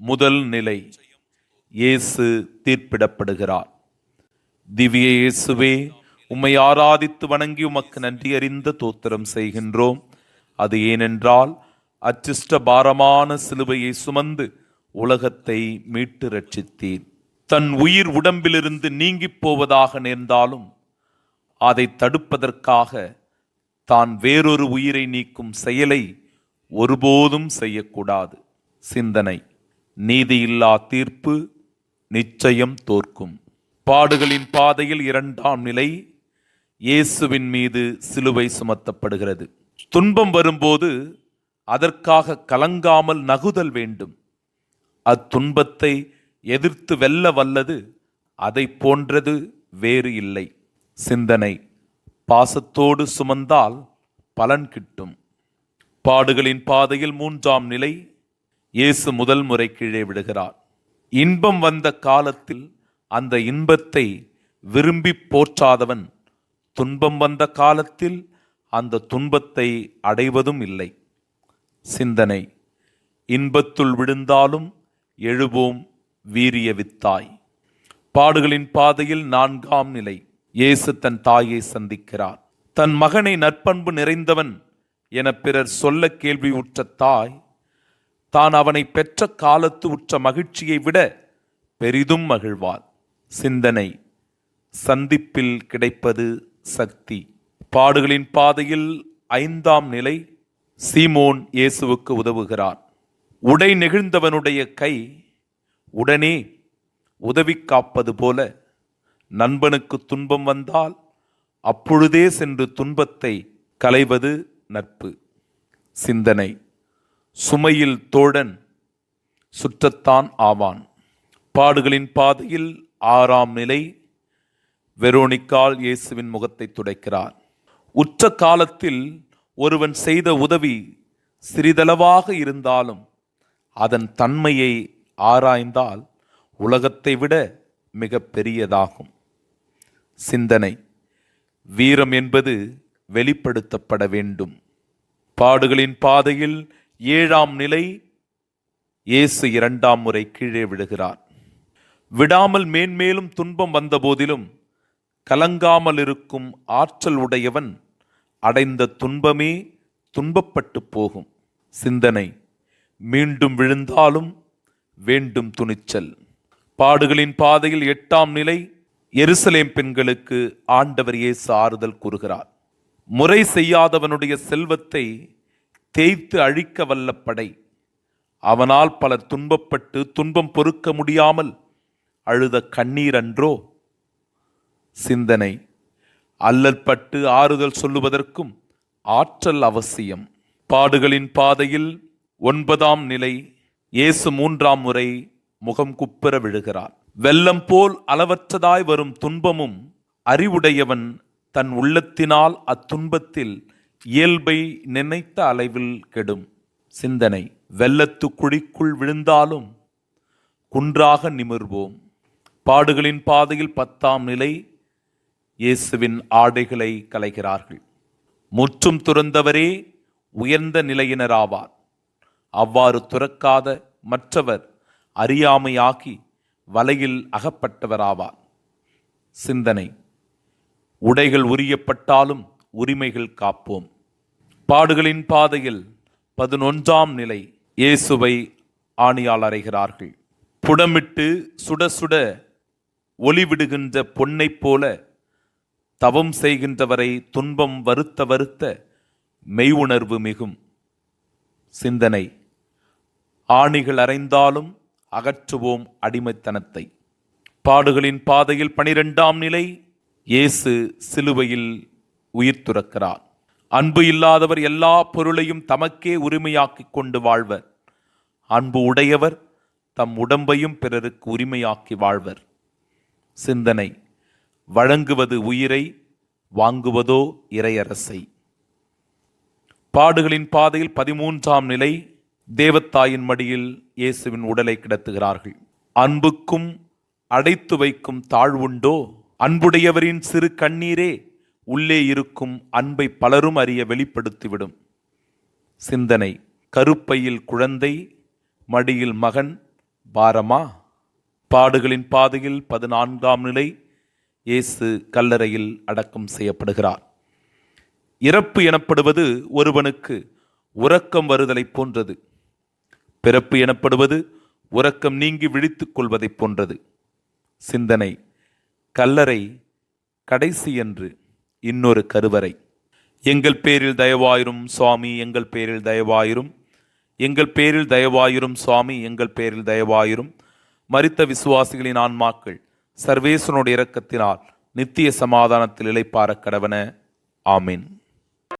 முதல் நிலை இயேசு தீர்ப்பிடப்படுகிறார். திவ்ய இயேசுவே உம்மை ஆராதித்து வணங்கி உமக்கு நன்றி அறிந்த தோத்திரம் செய்கின்றோம். அது ஏனென்றால் அச்சிஷ்ட பாரமான சிலுவையை சுமந்து உலகத்தை மீட்டு ரட்சித்தீர். தன் உயிர் உடம்பிலிருந்து நீங்கிப் போவதாக நேர்ந்தாலும் அதை தடுப்பதற்காக தான் வேறொரு உயிரை நீக்கும் செயலை ஒருபோதும் செய்யக்கூடாது. சிந்தனை. நீதியில்லா தீர்ப்பு நிச்சயம் தோற்கும். பாடுகளின் பாதையில் இரண்டாம் நிலை இயேசுவின் மீது சிலுவை சுமத்தப்படுகிறது. துன்பம் வரும்போது அதற்காக கலங்காமல் நகுதல் வேண்டும். அத்துன்பத்தை எதிர்த்து வெல்ல வல்லது அதை போன்றது வேறு இல்லை. சிந்தனை பாசத்தோடு சுமந்தால் பலன் கிட்டும். பாடுகளின் பாதையில் மூன்றாம் நிலை இயேசு முதல் முறை கீழே விடுகிறார். இன்பம் வந்த காலத்தில் அந்த இன்பத்தை விரும்பி போற்றாதவன் துன்பம் வந்த காலத்தில் அந்த துன்பத்தை அடைவதும் இல்லை. சிந்தனை இன்பத்துள் விழுந்தாலும் எழுவோம் வீரிய வித்தாய். பாடுகளின் பாதையில் நான்காம் நிலை இயேசு தன் தாயை சந்திக்கிறார். தன் மகனை நற்பண்பு நிறைந்தவன் என பிறர் சொல்ல கேள்வி உற்ற தாய் தான் அவனை பெற்ற காலத்து உற்ற மகிழ்ச்சியை விட பெரிதும் மகிழ்வாள் சிந்தனை. சந்திப்பில் கிடைப்பது சக்தி. பாடுகளின் பாதையில் ஐந்தாம் நிலை சீமோன் இயேசுவுக்கு உதவுகிறார் உடை நெகிழ்ந்தவனுடைய கை உடனே உதவி காப்பது போல நண்பனுக்கு துன்பம் வந்தால் அப்பொழுதே சென்று துன்பத்தை களைவது நட்பு. சிந்தனை. சுமையில் தோழன் சுற்றத்தான் ஆவான். பாடுகளின் பாதையில் ஆறாம் நிலை வெரோனிக்கால் இயேசுவின் முகத்தை துடைக்கிறார். உற்ற காலத்தில் ஒருவன் செய்த உதவி சிறிதளவாக இருந்தாலும் அதன் தன்மையை ஆராய்ந்தால் உலகத்தை விட மிக பெரியதாகும். சிந்தனை வீரம் என்பது வெளிப்படுத்தப்பட வேண்டும். பாடுகளின் பாதையில் ஏழாம் நிலை இயேசு இரண்டாம் முறை கீழே விழுகிறார். விடாமல் மேன்மேலும் துன்பம் வந்தபோதிலும் கலங்காமல் இருக்கும் ஆற்றல் உடையவன் அடைந்த துன்பமே துன்பப்பட்டு போகும். சிந்தனை மீண்டும் விழுந்தாலும் வேண்டும் துணிச்சல். பாடுகளின் பாதையில் எட்டாம் நிலை எருசலேம் பெண்களுக்கு ஆண்டவர் இயேசு ஆறுதல் கூறுகிறார். முறை செய்யாதவனுடைய செல்வத்தை தேய்த்து அழிக்க வல்ல படை. அவனால் பலர் துன்பப்பட்டு துன்பம் பொறுக்க முடியாமல் அழுத கண்ணீர் அன்றோ? சிந்தனை. அல்லற்பட்டு ஆறுதல் சொல்லுவதற்கும் ஆற்றல் அவசியம். பாடுகளின் பாதையில் ஒன்பதாம் நிலை இயேசு மூன்றாம் முறை முகம் குப்புற விழுகிறார். வெள்ளம் போல் அளவற்றதாய் வரும் துன்பமும் அறிவுடையவன் தன் உள்ளத்தினால் அத்துன்பத்தில் இயல்பை நினைத்த அளவில் கெடும். சிந்தனை வெள்ளத்து குழிக்குள் விழுந்தாலும் குன்றாக நிமிர்வோம். பாடுகளின் பாதையில் பத்தாம் நிலை இயேசுவின் ஆடைகளை கலைகிறார்கள். முற்றும் துறந்தவரே உயர்ந்த நிலையினராவார். அவ்வாறு துறக்காத மற்றவர் அறியாமையாகி வலையில் அகப்பட்டவராவார். சிந்தனை உடைகள் உரியப்பட்டாலும் உரிமைகள் காப்போம். பாடுகளின் பாதையில் பதினொன்றாம் நிலை இயேசுவை ஆணியால் அறைகிறார்கள். புடமிட்டு சுட சுட ஒளிவிடுகின்ற பொன்னைப் போல தவம் செய்கின்றவரை துன்பம் வருத்த வருத்த மெய்வுணர்வு மிகும். சிந்தனை. ஆணிகள் அறைந்தாலும் அகற்றுவோம் அடிமைத்தனத்தை. பாடுகளின் பாதையில் பனிரெண்டாம் நிலை இயேசு சிலுவையில் உயிர் துறக்கிறார். அன்பு இல்லாதவர் எல்லா பொருளையும் தமக்கே உரிமையாக்கிக் கொண்டு வாழ்வர். அன்பு உடையவர் தம் உடம்பையும் பிறருக்கு உரிமையாக்கி வாழ்வர். சிந்தனை வழங்குவது உயிரை வாங்குவதோ இறையரசை. பாடுகளின் பாதையில் பதிமூன்றாம் நிலை தேவத்தாயின் மடியில் இயேசுவின் உடலை கிடத்துகிறார்கள். அன்புக்கும் அடைத்து வைக்கும் தாழ்வுண்டோ? அன்புடையவரின் சிறு கண்ணீரே உள்ளே இருக்கும் அன்பை பலரும் அறிய வெளிப்படுத்திவிடும். சிந்தனை கருப்பையில் குழந்தை மடியில் மகன் பாரமா? பாடுகளின் பாதையில் பதினான்காம் நிலை இயேசு கல்லறையில் அடக்கம் செய்யப்படுகிறார். இறப்பு எனப்படுவது ஒருவனுக்கு உறக்கம் வருதலைப் போன்றது. பிறப்பு எனப்படுவது உறக்கம் நீங்கி விழித்துக் கொள்வதைப் போன்றது. சிந்தனை கல்லறை கடைசி என்று இன்னொரு கருவறை. எங்கள் பேரில் தயவாயிரும் சுவாமி எங்கள் பேரில் தயவாயிரும். எங்கள் பேரில் தயவாயிரும் சுவாமி எங்கள் பேரில் தயவாயிரும். மரித்த விசுவாசிகளின் ஆன்மாக்கள் சர்வேசனுடைய இரக்கத்தினால் நித்திய சமாதானத்தில் இளைப்பாரக் கடவன. ஆமீன்.